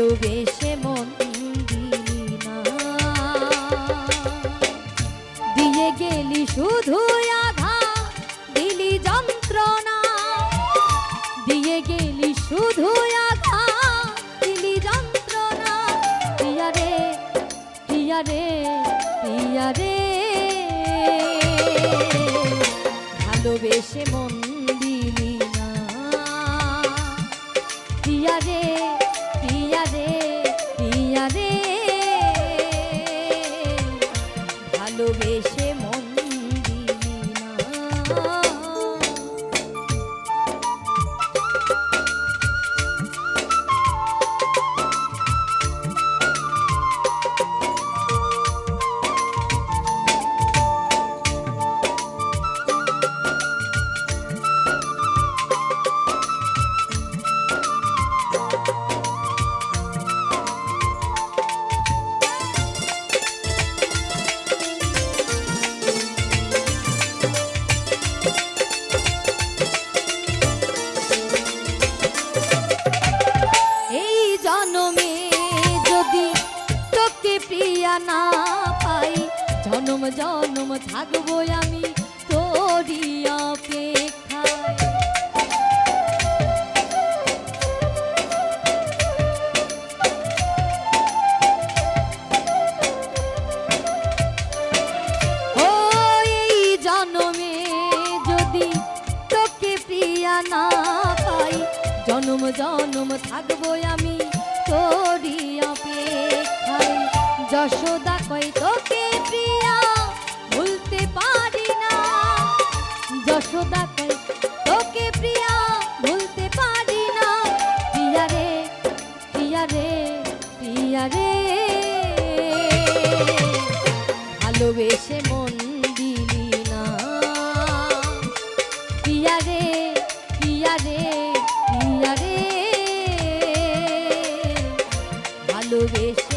ভালোবেসে মন দিলি না। দিয়ে গেলি শুধু আঘা, দিলি যন্ত্রণা। দিয়ে গেলি শুধু আঘা, দিলি যন্ত্রণা। প্রিয়া রে প্রিয়া রে রে। ভালোবেসে মন ভালোবেসে প্রিয়া না পাই, জনম জনম থাকব আমি জনমে যদি না পাই, জনম জনম থাকব আমি তোরই অপেক্ষায়। যশোদা কই তোকে প্রিয়া, ভুলতে পারি না। যশোদা কই তোকে প্রিয়া, ভুলতে পারি না। প্রিয়া রে প্রিয়া রে প্রিয়া রে। ভালোবেসে মন দিলি না। প্রিয়া রে প্রিয়া রে প্রিয়া রে। ভালোবেসে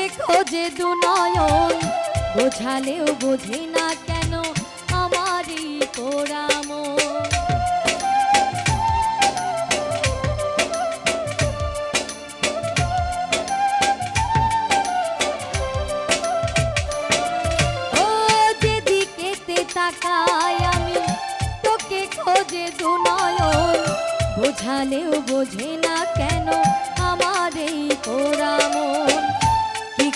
তোকে খোঁজে দু নয়ন। বোঝালেও বোঝে না কেন আমারই পোড়াম বোঝালেও বোঝে না কেন আমার এই পোড়া মন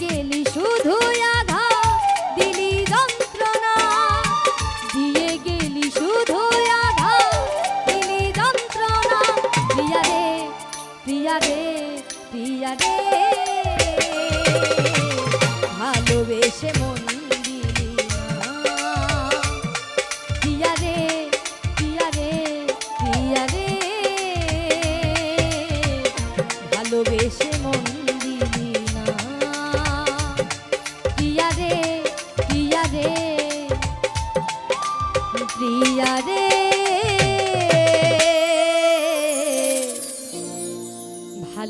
গেলি শুধু আঘা দিলি যন্ত্রণা। দিয়ে গেলি শুধু আঘা দিলি যন্ত্রণা। প্রিয়া রে প্রিয়া রে প্রিয়া রে। ভালোবেসে মন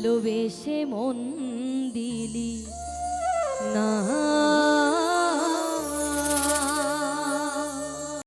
ভালোবেসে মন দিলি। না